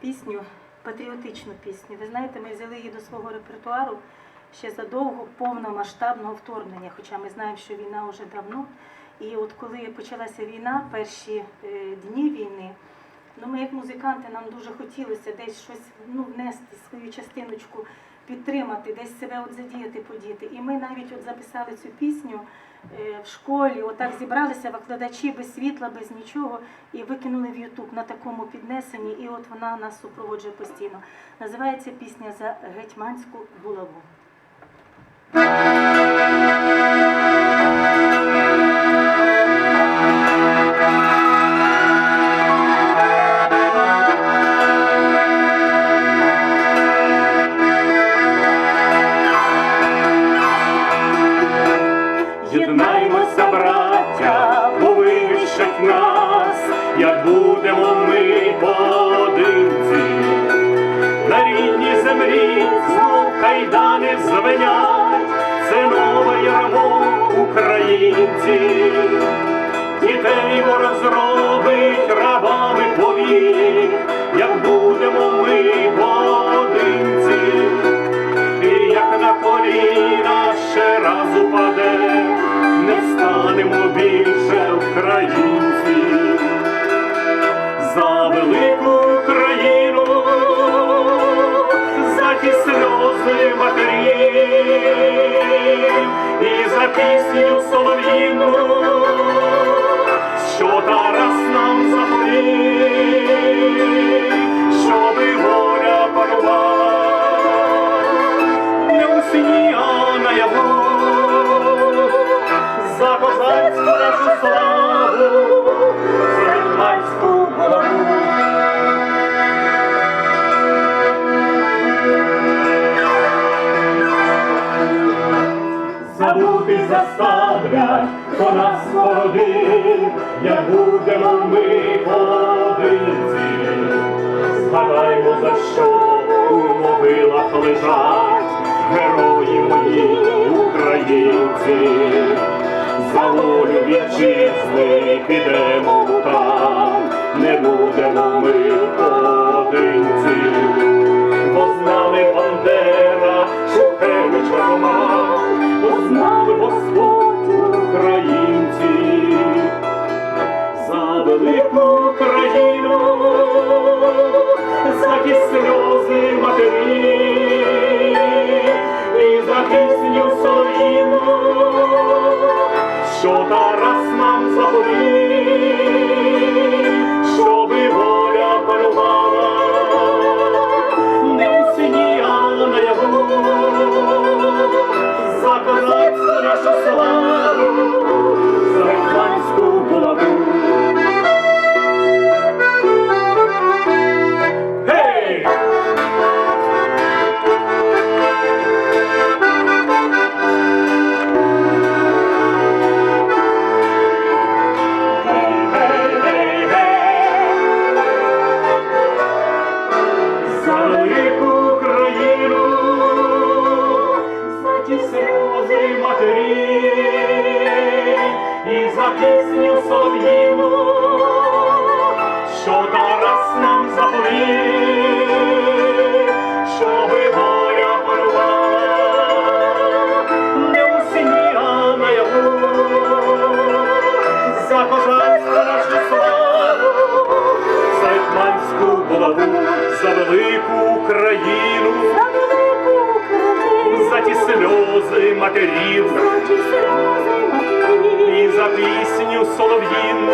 пісню, патріотичну пісню. Ви знаєте, ми взяли її до свого репертуару ще задовго повномасштабного вторгнення, хоча ми знаємо, що війна вже давно. І от коли почалася війна, перші е, дні війни, ну ми як музиканти нам дуже хотілося десь щось ну, внести свою частиночку, підтримати, десь себе от задіяти, подіяти. І ми навіть от записали цю пісню е, в школі, отак зібралися викладачі без світла, без нічого, і викинули в Ютуб на такому піднесенні, і от вона нас супроводжує постійно. Називається пісня за гетьманську булаву. Єднаймося, браття, бо вирішать нас, як будемо ми поодинці. На рідній землі знов кайдани звенять, це нове ярмо українці. Дітей ворог не встанемо більше українці. За велику країну, за ті сльози матерів і за пісню солов'їну, за козацьку нашу славу. Забути заставлять, хто нас породив, як будемо ми поодинці. Згадаймо, за що у могилах лежать герої мої українці. Вітчизни підемо там, не будемо ми поодинці. Бо з нами Бандера, Шухевич Роман, бо з нами Господь українці. За велику країну, за ті сльози матері. І за пісню солов'їну, що Тарас нам заповів, пісню солов'їну, що Тарас нам заповів, щоби воля панувала, не у сні, а наяву, за козацьку нашу славу, за гетьманську булаву, за велику країну, за ті сльози матерів, і за пісню солов'їну,